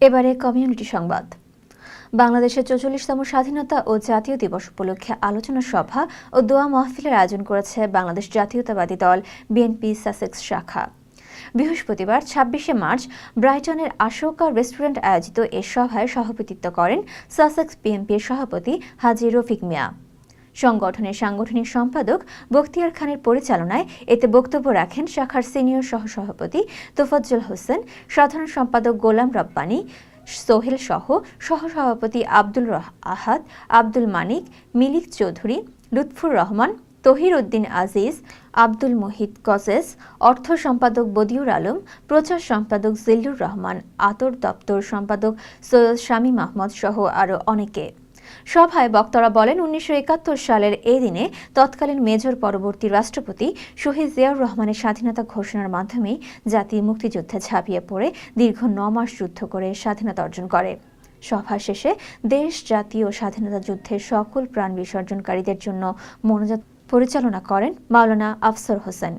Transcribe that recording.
এবারে কমিউনিটি সংবাদ। বাংলাদেশের চৌচল্লিশতম স্বাধীনতা ও জাতীয় দিবস উপলক্ষে আলোচনা সভা ও দোয়া মাহফিলের আয়োজন করেছে বাংলাদেশ জাতীয়তাবাদী দল, বিএনপি, সাসেক্স শাখা। বৃহস্পতিবার, ছাব্বিশে মার্চ, ব্রাইটনের আশোকা রেস্টুরেন্ট আয়োজিত এ সভায় সভাপতিত্ব করেন সাসেক্স বিএনপির সভাপতি হাজি রফিক মিয়া। সংগঠনের সাংগঠনিক সম্পাদক বখতিয়ার খানের পরিচালনায় এতে বক্তব্য রাখেন শাখার সিনিয়র সহসভাপতি তোফাজ্জল হোসেন, সাধারণ সম্পাদক গোলাম রব্বানী, সোহেল সহ সহসভাপতি আব্দুল আহাদ, আব্দুল মানিক, মিলিক চৌধুরী, লুৎফুর রহমান, তহির উদ্দিন আজিজ, আব্দুল মুহিত কজেস অর্থ সম্পাদক বদিউর আলম, প্রচার সম্পাদক জিল্লুর রহমান, আতর দপ্তর সম্পাদক সৈয়দ শামীম আহমদ সহ আরও অনেকে। সভায় বক্তারা বলেন, উনিশশো একাত্তর সালের এই দিনে তৎকালীন মেজর পরবর্তী রাষ্ট্রপতি শহীদ জিয়াউর রহমানের স্বাধীনতা ঘোষণার মাধ্যমেই জাতি মুক্তিযুদ্ধে ঝাঁপিয়ে পড়ে, দীর্ঘ ন মাস যুদ্ধ করে স্বাধীনতা অর্জন করে। সভা শেষে দেশ, জাতি ও স্বাধীনতা যুদ্ধের সকল প্রাণ বিসর্জনকারীদের জন্য মনোজাত পরিচালনা করেন মাওলানা আফসর হোসেন।